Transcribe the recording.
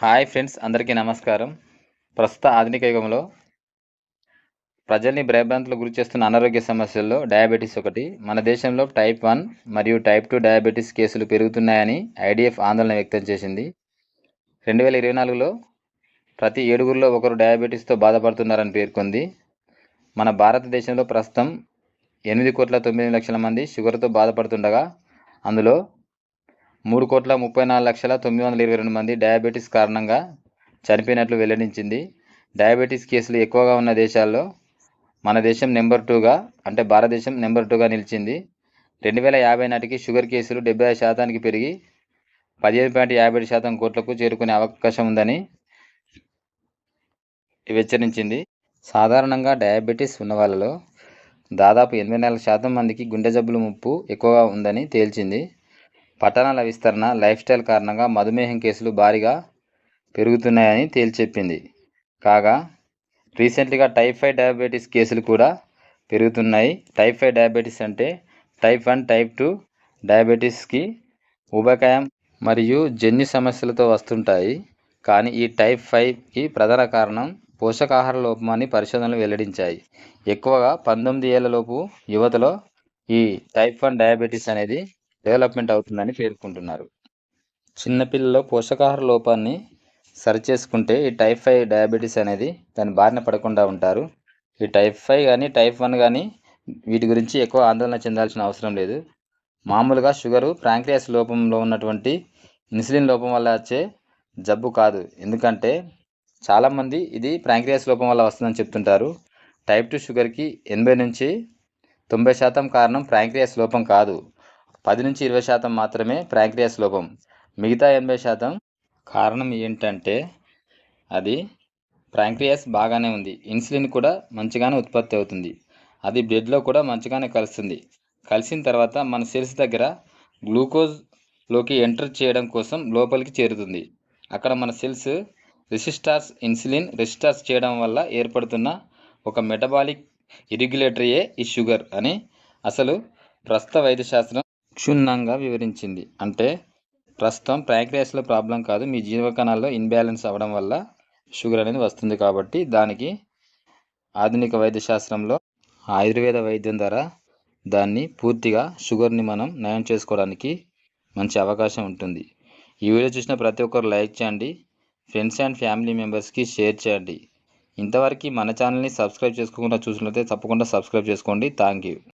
Hi friends అందరికీ నమస్కారం. ప్రస్తుత ఆధునిక యుగంలో ప్రజల్ని భయభ్రాంతులకు గురి చేస్తున్న అనారోగ్య సమస్యల్లో డయాబెటీస్ ఒకటి. మన దేశంలో టైప్ వన్ మరియు టైప్ టూ డయాబెటీస్ కేసులు పెరుగుతున్నాయని ఐడిఎఫ్ ఆందోళన వ్యక్తం చేసింది. రెండు వేల ఇరవై నాలుగులో ప్రతి ఏడుగురిలో ఒకరు డయాబెటీస్తో బాధపడుతున్నారని పేర్కొంది. మన భారతదేశంలో ప్రస్తుతం ఎనిమిది కోట్ల తొమ్మిది లక్షల మంది షుగర్తో బాధపడుతుండగా అందులో మూడు కోట్ల ముప్పై నాలుగు లక్షల తొమ్మిది వందల ఇరవై రెండు మంది డయాబెటీస్ కారణంగా చనిపోయినట్లు వెల్లడించింది. డయాబెటీస్ కేసులు ఎక్కువగా ఉన్న దేశాల్లో మన దేశం నెంబర్ టూగా అంటే భారతదేశం నెంబర్ టూగా నిలిచింది. రెండు వేల యాభై నాటికి షుగర్ కేసులు డెబ్బై ఐదు శాతానికి పెరిగి పదిహేను పాయింట్ యాభై ఏడు శాతం కోట్లకు చేరుకునే అవకాశం ఉందని హెచ్చరించింది సాధారణంగా డయాబెటీస్ ఉన్న వాళ్ళలో దాదాపు ఎనభై నాలుగు శాతం మందికి గుండె జబ్బుల ముప్పు ఎక్కువగా ఉందని తేల్చింది. పట్టణాల విస్తరణ లైఫ్ స్టైల్ కారణంగా మధుమేహం కేసులు భారీగా పెరుగుతున్నాయని తేల్చెప్పింది. కాగా రీసెంట్గా టైఫాయిడ్ డయాబెటీస్ కేసులు కూడా పెరుగుతున్నాయి. టైఫాయిడ్ డయాబెటీస్ అంటే టైప్ వన్ టైప్ టూ డయాబెటీస్కి ఉబకాయం మరియు జన్యు సమస్యలతో వస్తుంటాయి. కానీ ఈ టైప్ ఫైవ్కి ప్రధాన కారణం పోషకాహార లోపమని పరిశోధనలు వెల్లడించాయి. ఎక్కువగా పంతొమ్మిది ఏళ్ళలోపు యువతలో ఈ టైప్ వన్ డయాబెటీస్ అనేది డెవలప్మెంట్ అవుతుందని పేర్కొంటున్నారు. చిన్నపిల్లలో పోషకాహార లోపాన్ని సరిచేసుకుంటే ఈ టైప్ ఫైవ్ డయాబెటీస్ అనేది దాని బారిన పడకుండా ఉంటారు. ఈ టైప్ ఫైవ్ కానీ టైప్ వన్ కానీ వీటి గురించి ఎక్కువ ఆందోళన చెందాల్సిన అవసరం లేదు. మామూలుగా షుగరు ప్రాంక్రియాస్ లోపంలో ఉన్నటువంటి ఇన్సులిన్ లోపం వల్ల వచ్చే జబ్బు కాదు. ఎందుకంటే చాలామంది ఇది ప్రాంక్రియాస్ లోపం వల్ల వస్తుందని చెప్తుంటారు. టైప్ టూ షుగర్కి ఎనభై నుంచి తొంభై శాతం కారణం ప్రాంక్రియాస్ లోపం కాదు. పది నుంచి ఇరవై శాతం మాత్రమే ప్రాంక్రియాస్ లోపం. మిగతా ఎనభై శాతం కారణం ఏంటంటే అది ప్రాంక్రియాస్ బాగానే ఉంది. ఇన్సులిన్ కూడా మంచిగానే ఉత్పత్తి అవుతుంది. అది బ్లడ్లో కూడా మంచిగానే కలుస్తుంది. కలిసిన తర్వాత మన సెల్స్ దగ్గర గ్లూకోజ్లోకి ఎంటర్ చేయడం కోసం లోపలికి చేరుతుంది. అక్కడ మన సెల్స్ రెసిస్టార్స్ ఇన్సులిన్ రెసిస్టార్స్ చేయడం వల్ల ఏర్పడుతున్న ఒక మెటబాలిక్ ఇరిగ్యులేటరీయే ఈ షుగర్ అని అసలు ప్రస్తుత వైద్యశాస్త్రం క్షుణ్ణంగా వివరించింది. అంటే ప్రస్తుతం ప్యాంక్రియాస్లో ప్రాబ్లం కాదు. మీ జీవకణాల్లో ఇన్బ్యాలెన్స్ అవ్వడం వల్ల షుగర్ అనేది వస్తుంది కాబట్టి దానికి ఆధునిక వైద్యశాస్త్రంలో ఆయుర్వేద వైద్యం ద్వారా దాన్ని పూర్తిగా షుగర్ని మనం నయం చేసుకోవడానికి మంచి అవకాశం ఉంటుంది. ఈ వీడియో చూసిన ప్రతి ఒక్కరు లైక్ చేయండి. ఫ్రెండ్స్ అండ్ ఫ్యామిలీ మెంబర్స్కి షేర్ చేయండి. ఇంతవరకు మన ఛానల్ని సబ్స్క్రైబ్ చేసుకోకుండా చూసినట్లయితే తప్పకుండా సబ్స్క్రైబ్ చేసుకోండి. Thank you